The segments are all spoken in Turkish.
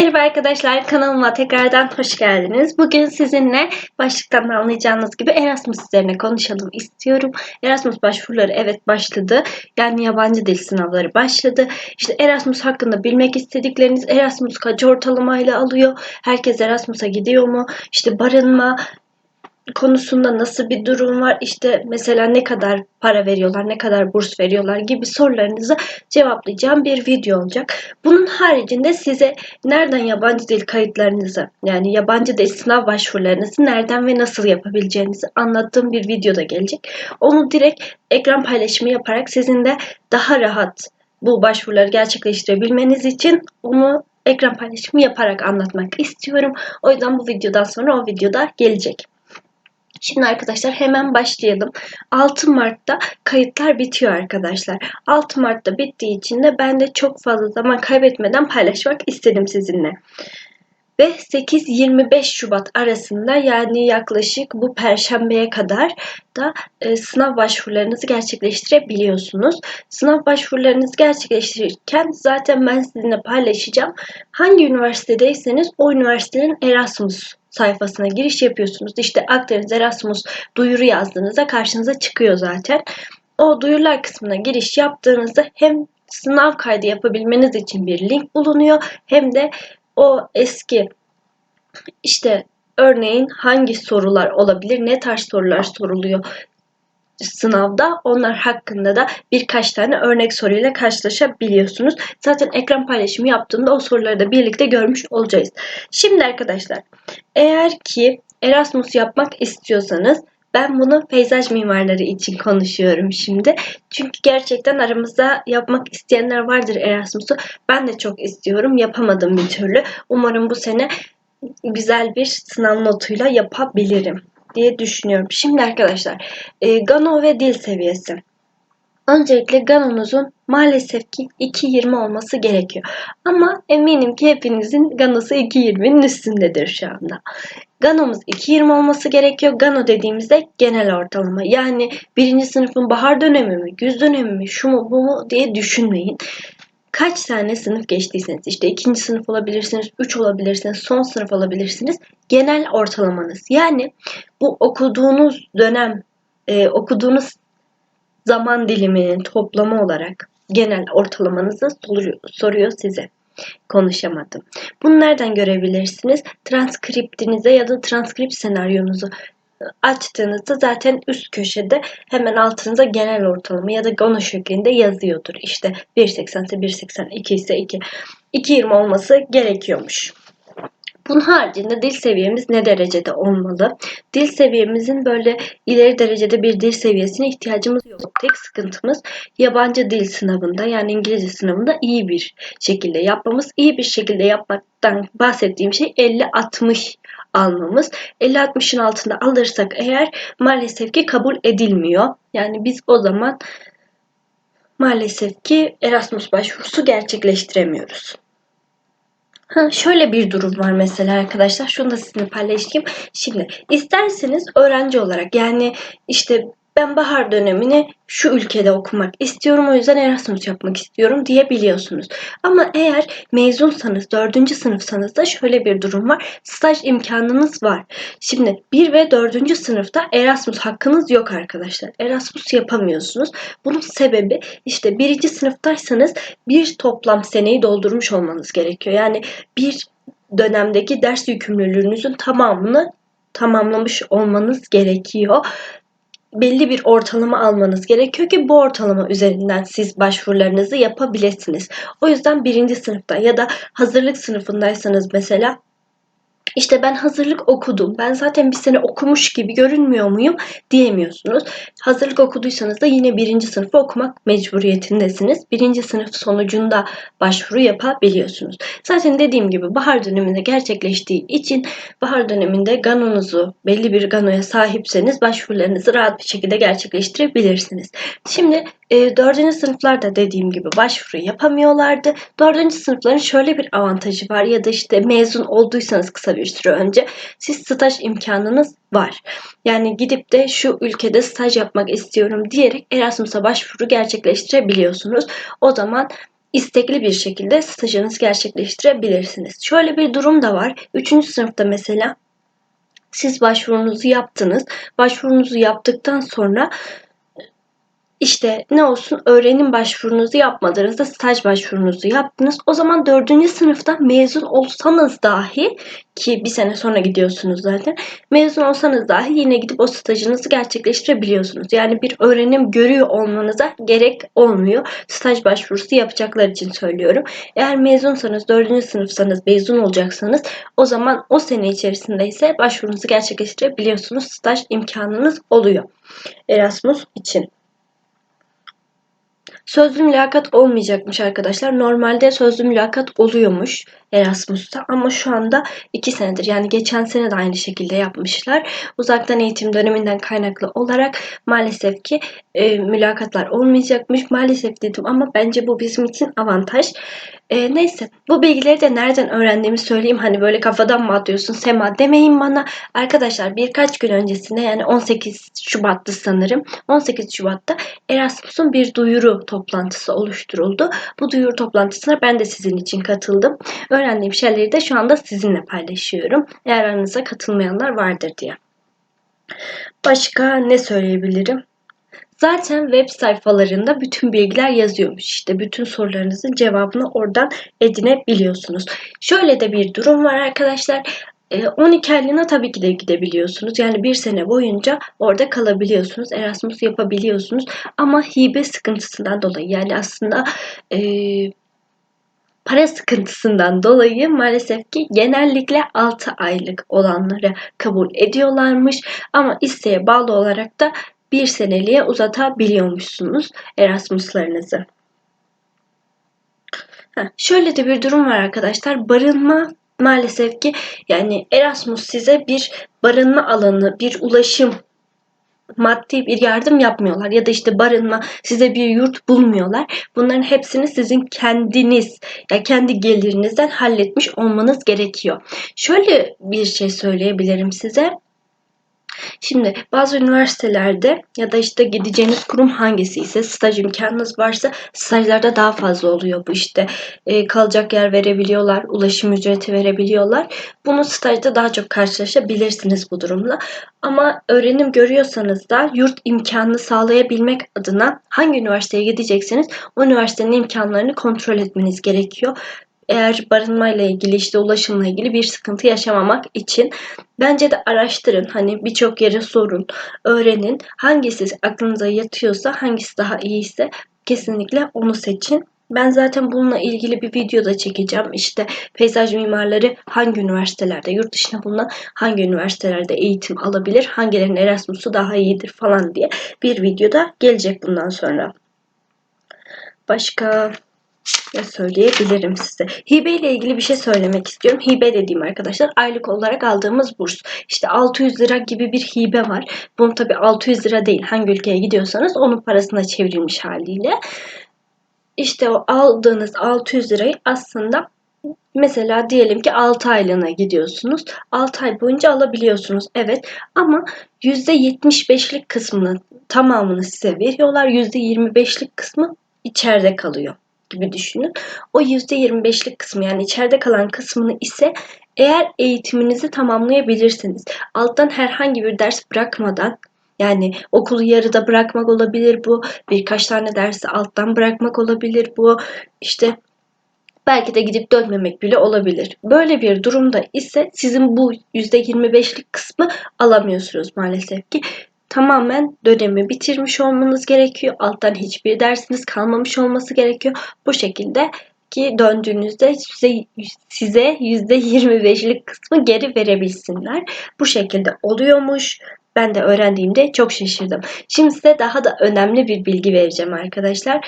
Merhaba arkadaşlar kanalıma tekrardan hoş geldiniz. Bugün sizinle başlıktan da anlayacağınız gibi Erasmus üzerine konuşalım istiyorum. Erasmus başvuruları evet başladı. Yani yabancı dil sınavları başladı. İşte Erasmus hakkında bilmek istedikleriniz Erasmus kaç ortalamayla alıyor? Herkes Erasmus'a gidiyor mu? İşte barınma, konusunda nasıl bir durum var? İşte mesela ne kadar para veriyorlar, ne kadar burs veriyorlar gibi sorularınızı cevaplayacağım bir video olacak. Bunun haricinde size nereden yabancı dil kayıtlarınızı yani yabancı dil sınav başvurularınızı nereden ve nasıl yapabileceğinizi anlattığım bir video da gelecek. Onu direkt ekran paylaşımı yaparak sizin de daha rahat bu başvuruları gerçekleştirebilmeniz için onu ekran paylaşımı yaparak anlatmak istiyorum. O yüzden bu videodan sonra o videoda gelecek. Şimdi arkadaşlar hemen başlayalım. 6 Mart'ta kayıtlar bitiyor arkadaşlar. 6 Mart'ta bittiği için de ben de çok fazla zaman kaybetmeden paylaşmak istedim sizinle. Ve 8-25 Şubat arasında yani yaklaşık bu perşembeye kadar da e, sınav başvurularınızı gerçekleştirebiliyorsunuz. Sınav başvurularınızı gerçekleştirirken zaten ben sizinle paylaşacağım. Hangi üniversitedeyseniz o üniversitenin Erasmus sayfasına giriş yapıyorsunuz. İşte Akdeniz Erasmus duyuru yazdığınızda karşınıza çıkıyor zaten. O duyurular kısmına giriş yaptığınızda hem sınav kaydı yapabilmeniz için bir link bulunuyor hem de o eski işte örneğin hangi sorular olabilir, ne tarz sorular soruluyor sınavda onlar hakkında da birkaç tane örnek soruyla karşılaşabiliyorsunuz. Zaten ekran paylaşımı yaptığımda o soruları da birlikte görmüş olacağız. Şimdi arkadaşlar eğer ki Erasmus yapmak istiyorsanız ben bunu peyzaj mimarları için konuşuyorum şimdi. Çünkü gerçekten aramızda yapmak isteyenler vardır Erasmus'u. Ben de çok istiyorum. Yapamadım bir türlü. Umarım bu sene güzel bir sınav notuyla yapabilirim diye düşünüyorum. Şimdi arkadaşlar e, Gano ve dil seviyesi. Öncelikle Gano'nuzun maalesef ki 2.20 olması gerekiyor. Ama eminim ki hepinizin Gano'su 2.20'nin üstündedir şu anda. Gano'muz 2.20 olması gerekiyor. Gano dediğimizde genel ortalama. Yani birinci sınıfın bahar dönemi mi, güz dönemi mi, şu mu bu mu diye düşünmeyin kaç tane sınıf geçtiyseniz işte ikinci sınıf olabilirsiniz, üç olabilirsiniz, son sınıf olabilirsiniz. Genel ortalamanız yani bu okuduğunuz dönem, e, okuduğunuz zaman diliminin toplamı olarak genel ortalamanızı soruyor, soruyor size. Konuşamadım. Bunu nereden görebilirsiniz? Transkriptinize ya da transkript senaryonuzu açtığınızda zaten üst köşede hemen altınıza genel ortalama ya da GONO şeklinde yazıyordur. İşte 1.80 ise 1.82 ise 2. 2.20 olması gerekiyormuş. Bunun haricinde dil seviyemiz ne derecede olmalı? Dil seviyemizin böyle ileri derecede bir dil seviyesine ihtiyacımız yok. Tek sıkıntımız yabancı dil sınavında yani İngilizce sınavında iyi bir şekilde yapmamız. İyi bir şekilde yapmaktan bahsettiğim şey 50-60 almamız. 50-60'ın altında alırsak eğer maalesef ki kabul edilmiyor. Yani biz o zaman maalesef ki Erasmus başvurusu gerçekleştiremiyoruz. Ha, şöyle bir durum var mesela arkadaşlar. Şunu da sizinle paylaşayım. Şimdi isterseniz öğrenci olarak yani işte ben bahar dönemini şu ülkede okumak istiyorum o yüzden Erasmus yapmak istiyorum diyebiliyorsunuz. Ama eğer mezunsanız, dördüncü sınıfsanız da şöyle bir durum var. Staj imkanınız var. Şimdi bir ve dördüncü sınıfta Erasmus hakkınız yok arkadaşlar. Erasmus yapamıyorsunuz. Bunun sebebi işte birinci sınıftaysanız bir toplam seneyi doldurmuş olmanız gerekiyor. Yani bir dönemdeki ders yükümlülüğünüzün tamamını tamamlamış olmanız gerekiyor belli bir ortalama almanız gerekiyor ki bu ortalama üzerinden siz başvurularınızı yapabilirsiniz. O yüzden birinci sınıfta ya da hazırlık sınıfındaysanız mesela işte ben hazırlık okudum. Ben zaten bir sene okumuş gibi görünmüyor muyum diyemiyorsunuz. Hazırlık okuduysanız da yine birinci sınıfı okumak mecburiyetindesiniz. Birinci sınıf sonucunda başvuru yapabiliyorsunuz. Zaten dediğim gibi bahar döneminde gerçekleştiği için bahar döneminde ganonuzu belli bir ganoya sahipseniz başvurularınızı rahat bir şekilde gerçekleştirebilirsiniz. Şimdi e, dördüncü sınıflarda dediğim gibi başvuru yapamıyorlardı. Dördüncü sınıfların şöyle bir avantajı var ya da işte mezun olduysanız kısa bir süre önce siz staj imkanınız var. Yani gidip de şu ülkede staj yapmak istiyorum diyerek Erasmus'a başvuru gerçekleştirebiliyorsunuz. O zaman istekli bir şekilde stajınızı gerçekleştirebilirsiniz. Şöyle bir durum da var. 3. sınıfta mesela siz başvurunuzu yaptınız. Başvurunuzu yaptıktan sonra işte ne olsun öğrenim başvurunuzu yapmadınız da staj başvurunuzu yaptınız. O zaman dördüncü sınıfta mezun olsanız dahi ki bir sene sonra gidiyorsunuz zaten. Mezun olsanız dahi yine gidip o stajınızı gerçekleştirebiliyorsunuz. Yani bir öğrenim görüyor olmanıza gerek olmuyor. Staj başvurusu yapacaklar için söylüyorum. Eğer mezunsanız, dördüncü sınıfsanız, mezun olacaksanız o zaman o sene içerisinde ise başvurunuzu gerçekleştirebiliyorsunuz. Staj imkanınız oluyor. Erasmus için. Sözlü mülakat olmayacakmış arkadaşlar. Normalde sözlü mülakat oluyormuş Erasmus'ta ama şu anda 2 senedir yani geçen sene de aynı şekilde yapmışlar. Uzaktan eğitim döneminden kaynaklı olarak maalesef ki e, mülakatlar olmayacakmış. Maalesef dedim ama bence bu bizim için avantaj. E, neyse bu bilgileri de nereden öğrendiğimi söyleyeyim. Hani böyle kafadan mı atıyorsun Sema demeyin bana. Arkadaşlar birkaç gün öncesinde yani 18 Şubat'tı sanırım. 18 Şubat'ta Erasmus'un bir duyuru toplantısı oluşturuldu. Bu duyuru toplantısına ben de sizin için katıldım. Öğrendiğim şeyleri de şu anda sizinle paylaşıyorum. Eğer aranızda katılmayanlar vardır diye. Başka ne söyleyebilirim? Zaten web sayfalarında bütün bilgiler yazıyormuş. İşte bütün sorularınızın cevabını oradan edinebiliyorsunuz. Şöyle de bir durum var arkadaşlar. 12 e, aylığına tabii ki de gidebiliyorsunuz. Yani bir sene boyunca orada kalabiliyorsunuz. Erasmus yapabiliyorsunuz. Ama hibe sıkıntısından dolayı yani aslında e, para sıkıntısından dolayı maalesef ki genellikle 6 aylık olanları kabul ediyorlarmış. Ama isteğe bağlı olarak da bir seneliğe uzatabiliyormuşsunuz Erasmus'larınızı. Şöyle de bir durum var arkadaşlar. Barınma maalesef ki yani Erasmus size bir barınma alanı, bir ulaşım maddi bir yardım yapmıyorlar ya da işte barınma size bir yurt bulmuyorlar. Bunların hepsini sizin kendiniz ya kendi gelirinizden halletmiş olmanız gerekiyor. Şöyle bir şey söyleyebilirim size. Şimdi bazı üniversitelerde ya da işte gideceğiniz kurum hangisi ise staj imkanınız varsa stajlarda daha fazla oluyor bu işte e, kalacak yer verebiliyorlar, ulaşım ücreti verebiliyorlar. Bunu stajda daha çok karşılaşabilirsiniz bu durumla. Ama öğrenim görüyorsanız da yurt imkanını sağlayabilmek adına hangi üniversiteye gidecekseniz o üniversitenin imkanlarını kontrol etmeniz gerekiyor eğer barınmayla ilgili işte ulaşımla ilgili bir sıkıntı yaşamamak için bence de araştırın. Hani birçok yere sorun, öğrenin. Hangisi aklınıza yatıyorsa, hangisi daha iyiyse kesinlikle onu seçin. Ben zaten bununla ilgili bir video da çekeceğim. İşte peyzaj mimarları hangi üniversitelerde, yurt dışına bulunan hangi üniversitelerde eğitim alabilir, hangilerinin Erasmus'u daha iyidir falan diye bir videoda gelecek bundan sonra. Başka söyleyebilirim size. Hibe ile ilgili bir şey söylemek istiyorum. Hibe dediğim arkadaşlar aylık olarak aldığımız burs. İşte 600 lira gibi bir hibe var. Bunu tabi 600 lira değil. Hangi ülkeye gidiyorsanız onun parasına çevrilmiş haliyle. İşte o aldığınız 600 lirayı aslında Mesela diyelim ki 6 aylığına gidiyorsunuz. 6 ay boyunca alabiliyorsunuz. Evet ama %75'lik kısmını tamamını size veriyorlar. %25'lik kısmı içeride kalıyor gibi düşünün. O %25'lik kısmı yani içeride kalan kısmını ise eğer eğitiminizi tamamlayabilirsiniz. Alttan herhangi bir ders bırakmadan yani okulu yarıda bırakmak olabilir bu. Birkaç tane dersi alttan bırakmak olabilir bu. İşte belki de gidip dönmemek bile olabilir. Böyle bir durumda ise sizin bu %25'lik kısmı alamıyorsunuz maalesef ki tamamen dönemi bitirmiş olmanız gerekiyor. Alttan hiçbir dersiniz kalmamış olması gerekiyor. Bu şekilde ki döndüğünüzde size, size %25'lik kısmı geri verebilsinler. Bu şekilde oluyormuş. Ben de öğrendiğimde çok şaşırdım. Şimdi size daha da önemli bir bilgi vereceğim arkadaşlar.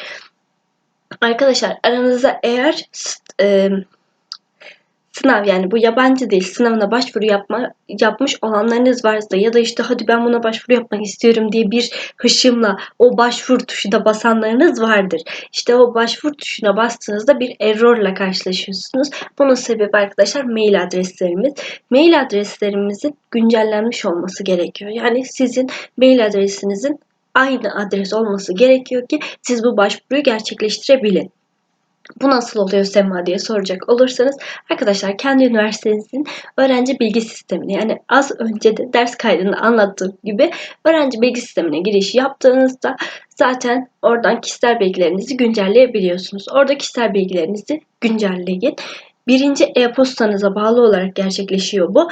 Arkadaşlar aranızda eğer e, sınav yani bu yabancı dil sınavına başvuru yapma, yapmış olanlarınız varsa ya da işte hadi ben buna başvuru yapmak istiyorum diye bir hışımla o başvuru tuşuna basanlarınız vardır. İşte o başvuru tuşuna bastığınızda bir errorla karşılaşıyorsunuz. Bunun sebebi arkadaşlar mail adreslerimiz. Mail adreslerimizin güncellenmiş olması gerekiyor. Yani sizin mail adresinizin aynı adres olması gerekiyor ki siz bu başvuruyu gerçekleştirebilin. Bu nasıl oluyor Sema diye soracak olursanız arkadaşlar kendi üniversitenizin öğrenci bilgi sistemine yani az önce de ders kaydında anlattığım gibi öğrenci bilgi sistemine giriş yaptığınızda zaten oradan kişisel bilgilerinizi güncelleyebiliyorsunuz. Orada kişisel bilgilerinizi güncelleyin. Birinci e-postanıza bağlı olarak gerçekleşiyor bu.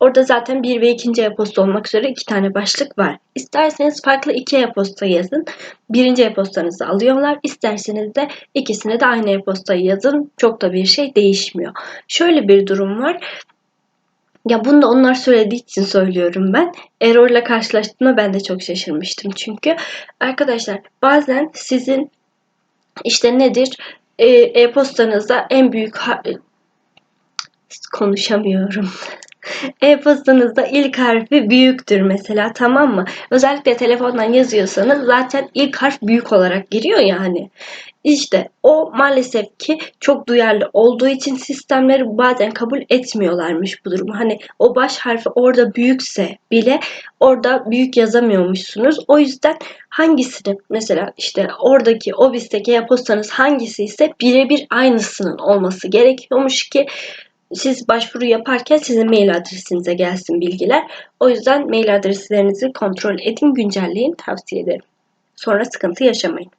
Orada zaten bir ve ikinci e-posta olmak üzere iki tane başlık var. İsterseniz farklı iki e-posta yazın. Birinci e-postanızı alıyorlar. İsterseniz de ikisine de aynı e-postayı yazın. Çok da bir şey değişmiyor. Şöyle bir durum var. Ya bunu da onlar söylediği için söylüyorum ben. Error'la karşılaştığımda ben de çok şaşırmıştım. Çünkü arkadaşlar bazen sizin işte nedir e, e-postanızda en büyük konuşamıyorum. E-postanızda ilk harfi büyüktür mesela tamam mı? Özellikle telefondan yazıyorsanız zaten ilk harf büyük olarak giriyor yani. İşte o maalesef ki çok duyarlı olduğu için sistemleri bazen kabul etmiyorlarmış bu durumu. Hani o baş harfi orada büyükse bile orada büyük yazamıyormuşsunuz. O yüzden hangisini mesela işte oradaki o bisteki e-postanız hangisi ise birebir aynısının olması gerekiyormuş ki siz başvuru yaparken sizin mail adresinize gelsin bilgiler. O yüzden mail adreslerinizi kontrol edin, güncelleyin tavsiye ederim. Sonra sıkıntı yaşamayın.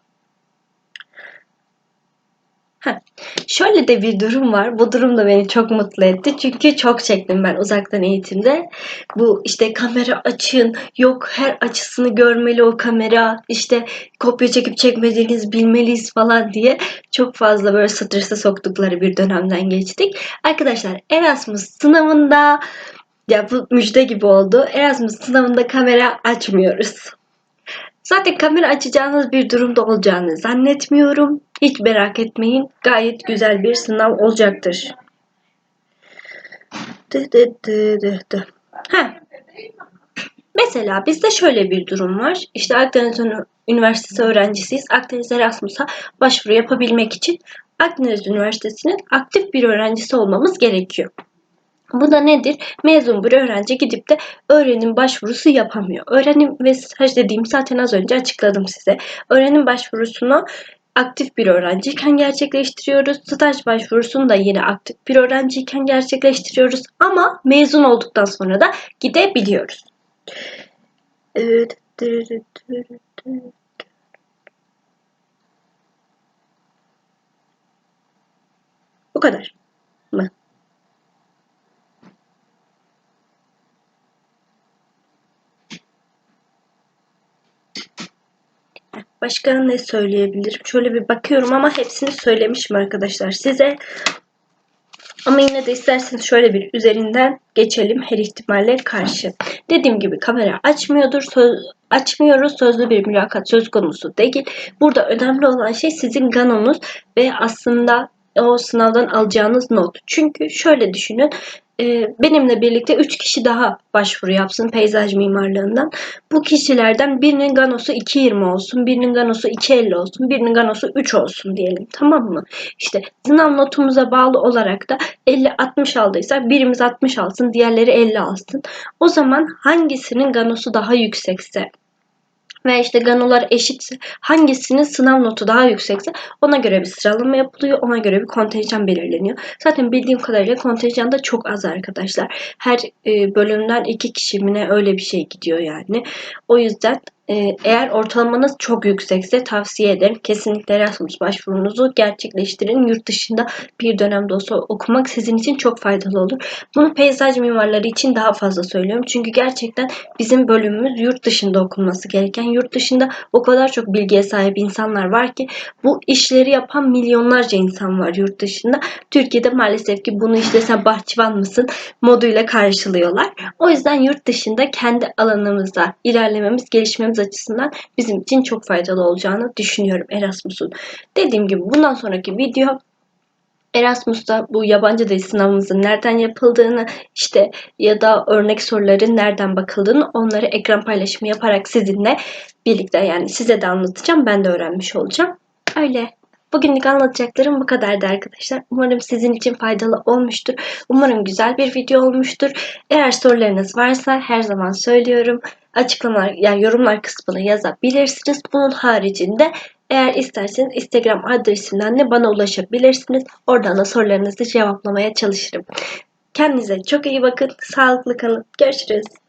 Şöyle de bir durum var. Bu durum da beni çok mutlu etti. Çünkü çok çektim ben uzaktan eğitimde. Bu işte kamera açın, yok her açısını görmeli o kamera, işte kopya çekip çekmediğiniz bilmeliyiz falan diye çok fazla böyle strese soktukları bir dönemden geçtik. Arkadaşlar Erasmus sınavında ya bu müjde gibi oldu. Erasmus sınavında kamera açmıyoruz. Zaten kamera açacağınız bir durumda olacağını zannetmiyorum. Hiç merak etmeyin. Gayet güzel bir sınav olacaktır. Dı. Mesela bizde şöyle bir durum var. İşte Akdeniz Üniversitesi öğrencisiyiz. Akdeniz Erasmus'a başvuru yapabilmek için Akdeniz Üniversitesi'nin aktif bir öğrencisi olmamız gerekiyor. Bu da nedir? Mezun bir öğrenci gidip de öğrenim başvurusu yapamıyor. Öğrenim ve staj dediğim zaten az önce açıkladım size. Öğrenim başvurusunu aktif bir öğrenciyken gerçekleştiriyoruz. Staj başvurusunu da yine aktif bir öğrenciyken gerçekleştiriyoruz. Ama mezun olduktan sonra da gidebiliyoruz. Bu kadar mı? Başka ne söyleyebilirim? Şöyle bir bakıyorum ama hepsini söylemişim arkadaşlar size. Ama yine de isterseniz şöyle bir üzerinden geçelim her ihtimalle karşı. Dediğim gibi kamera açmıyordur, söz, açmıyoruz. Sözlü bir mülakat söz konusu değil. Burada önemli olan şey sizin ganonuz ve aslında o sınavdan alacağınız not. Çünkü şöyle düşünün benimle birlikte 3 kişi daha başvuru yapsın peyzaj mimarlığından. Bu kişilerden birinin ganosu 2.20 olsun, birinin ganosu 2.50 olsun, birinin ganosu 3 olsun diyelim. Tamam mı? İşte sınav notumuza bağlı olarak da 50-60 aldıysak birimiz 60 alsın, diğerleri 50 alsın. O zaman hangisinin ganosu daha yüksekse ve işte ganolar eşitse hangisinin sınav notu daha yüksekse ona göre bir sıralama yapılıyor. Ona göre bir kontenjan belirleniyor. Zaten bildiğim kadarıyla kontenjan da çok az arkadaşlar. Her e, bölümden iki kişi mi ne öyle bir şey gidiyor yani. O yüzden eğer ortalamanız çok yüksekse tavsiye ederim. Kesinlikle Erasmus başvurunuzu gerçekleştirin. Yurt dışında bir dönemde olsa okumak sizin için çok faydalı olur. Bunu peyzaj mimarları için daha fazla söylüyorum. Çünkü gerçekten bizim bölümümüz yurt dışında okunması gereken. Yurt dışında o kadar çok bilgiye sahip insanlar var ki bu işleri yapan milyonlarca insan var yurt dışında. Türkiye'de maalesef ki bunu işte sen bahçıvan mısın moduyla karşılıyorlar. O yüzden yurt dışında kendi alanımızda ilerlememiz, gelişmemiz açısından bizim için çok faydalı olacağını düşünüyorum Erasmus'un. Dediğim gibi bundan sonraki video Erasmus'ta bu yabancı dil sınavımızın nereden yapıldığını işte ya da örnek soruların nereden bakıldığını onları ekran paylaşımı yaparak sizinle birlikte yani size de anlatacağım. Ben de öğrenmiş olacağım. Öyle. Bugünlük anlatacaklarım bu kadardı arkadaşlar. Umarım sizin için faydalı olmuştur. Umarım güzel bir video olmuştur. Eğer sorularınız varsa her zaman söylüyorum. Açıklamalar yani yorumlar kısmına yazabilirsiniz. Bunun haricinde Eğer isterseniz Instagram adresimden de bana ulaşabilirsiniz. Oradan da sorularınızı cevaplamaya çalışırım. Kendinize çok iyi bakın. Sağlıklı kalın. Görüşürüz.